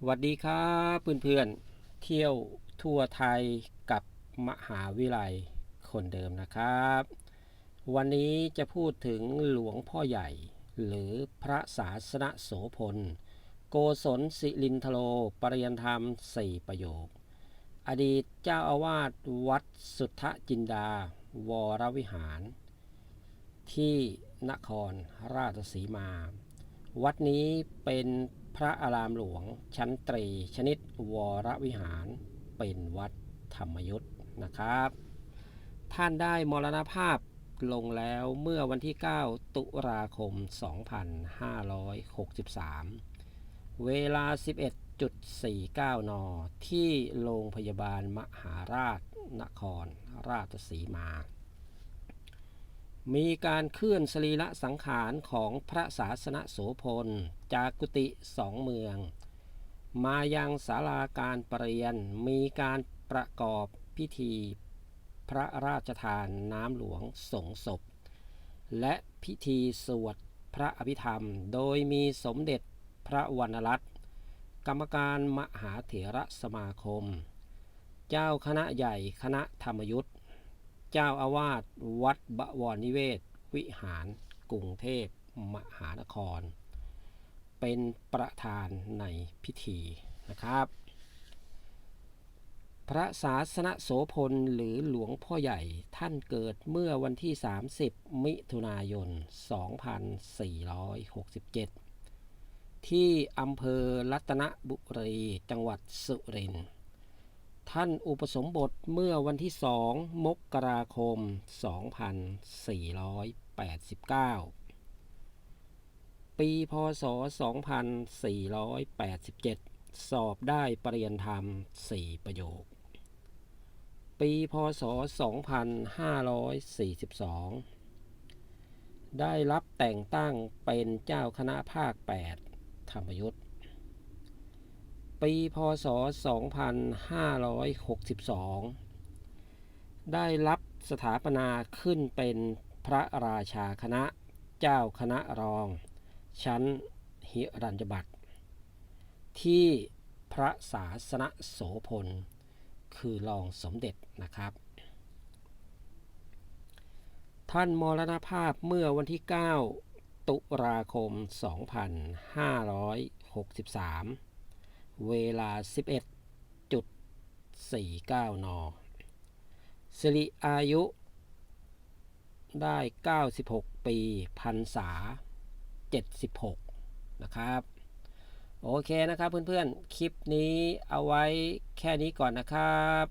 สวัสดีครับเพื่อนๆเที่ยวทั่วไทยกับมหาวิทยาลยคนเดิมนะครับ วันนี้จะพูดถึงหลวงพ่อใหญ่ หรือพระศาสนโสพล โกศลสิรินทโลปริยันธรรมสี่ประโยค อดีตเจ้าอาวาสวัดสุทธจินดา วรวิหาร ที่นครราชสีมา วัดนี้เป็น พระอารามหลวง ชั้นตรี ชนิดวรวิหาร เป็นวัดธรรมยุทธ์นะครับ ท่านได้มรณภาพลงแล้วเมื่อวันที่ 9 ตุลาคม 2563 เวลา 11.49 น ที่โรงพยาบาลมหาราชนครราชสีมา มีการเคลื่อนสรีระสังขารของพระศาสนโสพล จากกุฏิสองเมือง มายังศาลาการประเรียนมีการประกอบพิธีพระราชทานน้ำหลวงสงศพ และพิธีสวดพระอภิธรรม โดยมีสมเด็จพระวรรณรัตน์กรรมการมหาเถระสมาคม เจ้าคณะใหญ่คณะธรรมยุทธ เจ้าอาวาสวัดบวรนิเวศ วิหารกรุงเทพมหานคร เป็นประธานในพิธีนะครับ พระศาสนโสพลหรือหลวงพ่อใหญ่ท่านเกิดเมื่อวันที่ 30 มิถุนายน 2467 ที่อำเภอรัตนบุรีจังหวัดสุรินทร์ ท่านอุปสมบทเมื่อวันที่2มกราคม 2489 ปีพศ 2487 สอบได้ปริญญาธรรม 4 ประโยค ปีพศ 2542 ได้รับแต่งตั้งเป็นเจ้าคณะภาค 8 ธรรมยุทธ์ ปีพศ 2562 ได้รับสถาปนาขึ้นเป็นพระราชาคณะเจ้าคณะรอง ชั้นหิรัญญบัตรที่พระศาสนโสพล คือรองสมเด็จนะครับ ท่านมรณภาพเมื่อวันที่ 9 ตุลาคม 2563 เวลา 11.49 น สิริอายุ ได้ 96 ปี พันษา 76 นะครับ โอเคนะครับเพื่อนๆ คลิปนี้เอาไว้แค่นี้ก่อนนะครับ